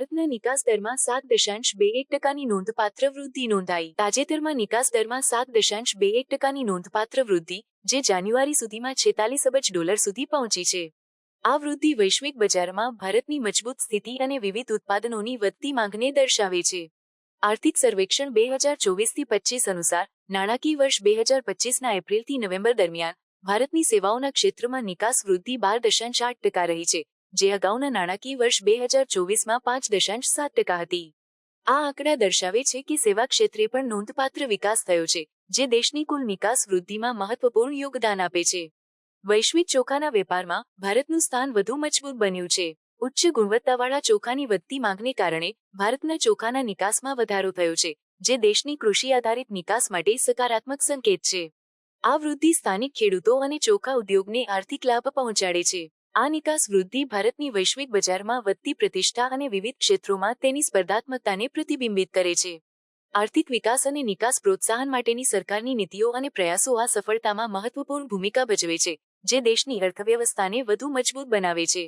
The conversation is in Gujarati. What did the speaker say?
ભારતના નિકાસ દરમાં સાત દશાંશ બે એક ટકાની નોંધપાત્ર વૃદ્ધિ નોંધાઈ. તાજેતરમાં નિકાસ દરમાં સાત દશાંશ બે એક ટકાની નોંધપાત્ર વૃદ્ધિ, જે જાન્યુઆરી સુધીમાં છેતાલીસ અબજ ડોલર સુધી પહોંચી છે. આ વૃદ્ધિ વૈશ્વિક બજારમાં ભારતની મજબૂત સ્થિતિ અને વિવિધ ઉત્પાદનોની વધતી માંગને દર્શાવે છે. આર્થિક સર્વેક્ષણ બે હજાર ચોવીસથી પચીસ અનુસાર, નાણાકીય વર્ષ બે હજાર પચીસના એપ્રિલથી નવેમ્બર દરમિયાન, ભારતની સેવાઓના ક્ષેત્રમાં નિકાસ વૃદ્ધિ બાર દશાંશ આઠ ટકા રહી છે. જે અગાઉના નાણાકીય વર્ષ બે હજાર ચોવીસમાં પાંચ દશાંશ સાત ટકા હતી. આ આંકડા દર્શાવે છે કે સેવા ક્ષેત્રે પણ નોંધપાત્ર વિકાસ થયો છે, જે દેશની કુલ નિકાસ વૃદ્ધિમાં મહત્વપૂર્ણ યોગદાન આપે છે. વૈશ્વિક ચોખાના વેપારમાં ભારતનું સ્થાન વધુ મજબૂત બન્યું છે. ઉચ્ચ ગુણવત્તાવાળા ચોખાની વધતી માંગને કારણે ભારતના ચોખાના નિકાસમાં વધારો થયો છે, જે દેશની કૃષિ આધારિત નિકાસ માટે સકારાત્મક સંકેત છે. આ વૃદ્ધિ સ્થાનિક ખેડૂતો અને ચોખા ઉદ્યોગને આર્થિક લાભ પહોંચાડે છે. આ નિકાસ વૃદ્ધિ ભારતની વૈશ્વિક બજારમાં વધતી પ્રતિષ્ઠા અને વિવિધ ક્ષેત્રોમાં તેની સ્પર્ધાત્મકતાને પ્રતિબિંબિત કરે છે. આર્થિક વિકાસ અને નિકાસ પ્રોત્સાહન માટેની સરકારની નીતિઓ અને પ્રયાસો આ સફળતામાં મહત્વપૂર્ણ ભૂમિકા ભજવે છે, જે દેશની અર્થવ્યવસ્થાને વધુ મજબૂત બનાવે છે.